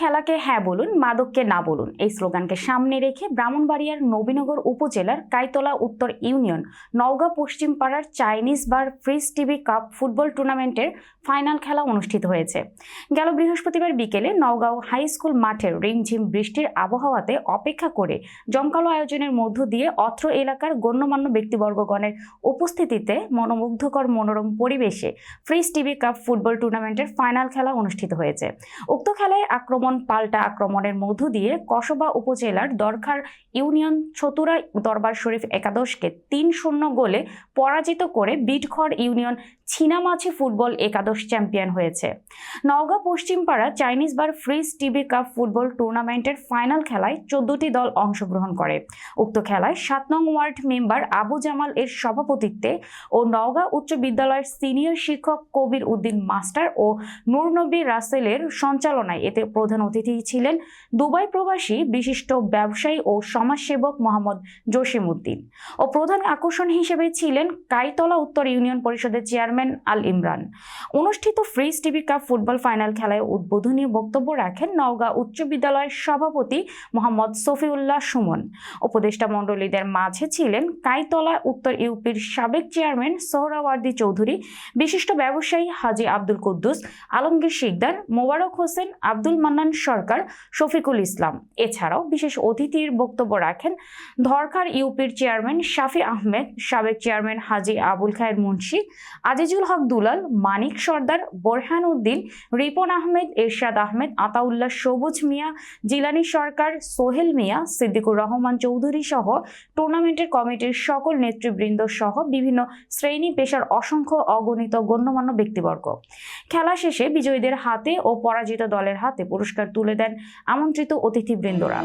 খেলাকে হ্যাঁ বলুন, মাদককে না বলুন, এই স্লোগানকে সামনে রেখে ব্রাহ্মণবাড়িয়ার নবীনগর উপজেলার কাইতলা উত্তর ইউনিয়ন, নওগাঁ পশ্চিম পাড়ার Chinese bar fridge TV cup football টুর্নামেন্টের ফাইনাল খেলা অনুষ্ঠিত হয়েছে। গেল বৃহস্পতিবার বিকেলে নওগাঁও হাই স্কুল মাঠে রিমঝিম বৃষ্টির আবহাওয়াতে অপেক্ষা করে জমকালো আয়োজনের মধ্য দিয়ে অত্র এলাকার গণ্যমান্য ব্যক্তিবর্গগণের উপস্থিতিতে মনোমুগ্ধকর মনোরম পরিবেশে ফ্রিজ টিভি কাপ ফুটবল টুর্নামেন্টের ফাইনাল খেলা অনুষ্ঠিত হয়েছে। উক্ত খেলায় আক্রমণ পাল্টা আক্রমণের মধ্য দিয়ে কসবা উপজেলার দরখার ইউনিয়ন ছতুরা দরবার শরীফ একাদশকে তিন শূন্য গোলে পরাজিত করে বিটখড় ইউনিয়ন ছিনামাছি ফুটবল একাদশ চ্যাম্পিয়ন হয়েছে। নওগাঁ পশ্চিমপাড়া Chinese bar fridge TV cup football টুর্নামেন্টের ফাইনাল খেলায় চোদ্দটি দল অংশগ্রহণ করে। উক্ত খেলায় সাত নং ওয়ার্ড মেম্বার আবু জামাল এর সভাপতিত্বে ও নওগাঁ উচ্চ বিদ্যালয়ের সিনিয়র শিক্ষক কবির উদ্দিন মাস্টার ও নূরনবী রাসেলের সঞ্চালনায় এতে প্রধান অতিথি ছিলেন দুবাই প্রবাসী বিশিষ্ট ব্যবসায়ী ও সমাজসেবক মোহাম্মদ জসিম উদ্দিন। ও প্রধান আকর্ষণ হিসেবে ছিলেন কাইতলা উত্তর ইউনিয়ন পরিষদের চেয়ারম্যান আল ইমরান। অনুষ্ঠিত fridge TV cup football final খেলায় উদ্বোধনী বক্তব্য রাখেন নওগাঁ উচ্চ বিদ্যালয়ের সভাপতি মোহাম্মদ সফিউল্লাহ সুমন। উপদেষ্টা মণ্ডলীদের মাঝে ছিলেন কাইতলা, উত্তর ইউপির সাবেক চেয়ারম্যান সোহরাওয়ার্দী চৌধুরী, বিশিষ্ট ব্যবসায়ী হাজি আব্দুল কুদ্দুস, আলমগীর শিকদার, মোবারক হোসেন, আব্দুল মান্নান সরকার, শফিকুল ইসলাম। এছাড়াও বিশেষ অতিথির বক্তব্য রাখেন ধরখার ইউপির চেয়ারম্যান শাফি আহমেদ, সাবেক চেয়ারম্যান হাজি আবুল খায়ের মুন্সি আজিজুল হক দুলাল, মানিক সর্দার, বোরহান উদ্দিন, রিপন আহমেদ, এরশাদ আহমেদ, আতাউল্লাহ সবুজ মিয়া, জিলানি সরকার, সোহেল মিয়া, সিদ্দিকুর রহমান চৌধুরী সহ টুর্নামেন্টের কমিটির সকল নেতৃবৃন্দ সহ বিভিন্ন শ্রেণি পেশার অসংখ্য অগণিত গণ্যমান্য ব্যক্তিবর্গ। খেলা শেষে বিজয়ীদের হাতে ও পরাজিত দলের হাতে পুরস্কার তুলে দেন আমন্ত্রিত অতিথিবৃন্দরা।